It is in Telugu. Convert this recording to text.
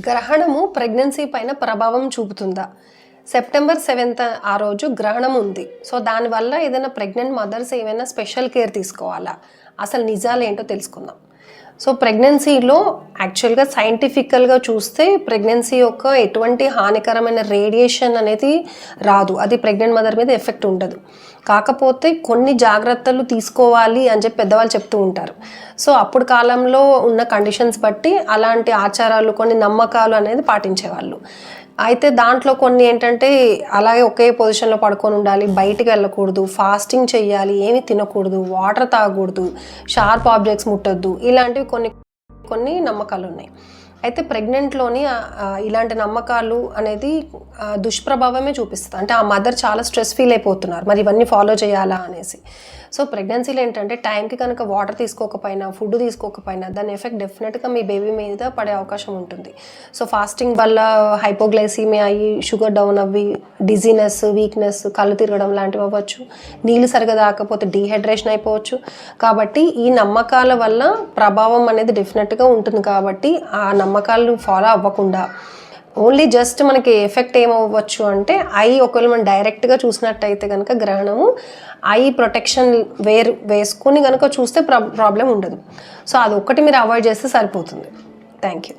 గ్రహణము ప్రెగ్నెన్సీ పైన ప్రభావం చూపుతుందా? సెప్టెంబర్ సెవెంత్ ఆ రోజు గ్రహణం ఉంది. సో దానివల్ల ఏదైనా ప్రెగ్నెంట్ మదర్స్ ఏమైనా స్పెషల్ కేర్ తీసుకోవాలా? అసలు నిజాలు ఏంటో తెలుసుకుందాం. సో ప్రెగ్నెన్సీలో యాక్చువల్గా సైంటిఫికల్గా చూస్తే ప్రెగ్నెన్సీ యొక్క ఎటువంటి హానికరమైన రేడియేషన్ అనేది రాదు. అది ప్రెగ్నెంట్ మదర్ మీద ఎఫెక్ట్ ఉండదు. కాకపోతే కొన్ని జాగ్రత్తలు తీసుకోవాలి అని చెప్పి పెద్దవాళ్ళు చెప్తూ ఉంటారు. సో అప్పుడు కాలంలో ఉన్న కండిషన్స్ బట్టి అలాంటి ఆచారాలు కొన్ని నమ్మకాలు అనేది పాటించేవాళ్ళు. అయితే దాంట్లో కొన్ని ఏంటంటే అలాగే ఒకే పొజిషన్లో పడుకొని ఉండాలి బయటికి వెళ్ళకూడదు ఫాస్టింగ్ చేయాలి ఏమీ తినకూడదు వాటర్ తాగకూడదు షార్ప్ ఆబ్జెక్ట్స్ ముట్టొద్దు ఇలాంటివి కొన్ని కొన్ని నమ్మకాలు ఉన్నాయి అయితే ప్రెగ్నెంట్లోని ఇలాంటి నమ్మకాలు అనేది దుష్ప్రభావమే చూపిస్తుంది. అంటే ఆ మదర్ చాలా స్ట్రెస్ ఫీల్ అయిపోతున్నారు. మరి ఇవన్నీ ఫాలో చేయాలా అనేసి. సో ప్రెగ్నెన్సీలో ఏంటంటే టైంకి కనుక వాటర్ తీసుకోకపోయినా ఫుడ్ తీసుకోకపోయినా దాని ఎఫెక్ట్ డెఫినెట్గా మీ బేబీ మీద పడే అవకాశం ఉంటుంది. సో ఫాస్టింగ్ వల్ల హైపోగ్లైసీమి అయ్యి షుగర్ డౌన్ అవ్వి డిజీనెస్ వీక్నెస్ కళ్ళు తిరగడం లాంటివి అవ్వచ్చు. నీళ్ళు సరిగా దాకపోతే డీహైడ్రేషన్ అయిపోవచ్చు. కాబట్టి ఈ నమ్మకాల వల్ల ప్రభావం అనేది డెఫినెట్గా ఉంటుంది. కాబట్టి ఆ నమ్మకాలు ఫాలో అవ్వకుండా ఓన్లీ జస్ట్ మనకి ఎఫెక్ట్ ఏమవ్వచ్చు అంటే ఐ ఒకవేళ మనం డైరెక్ట్గా చూసినట్టయితే కనుక గ్రహణము ఐ ప్రొటెక్షన్ వేరు వేసుకుని కనుక చూస్తే ప్రాబ్లం ఉండదు. సో అది ఒక్కటి మీరు అవాయిడ్ చేస్తే సరిపోతుంది. Thank you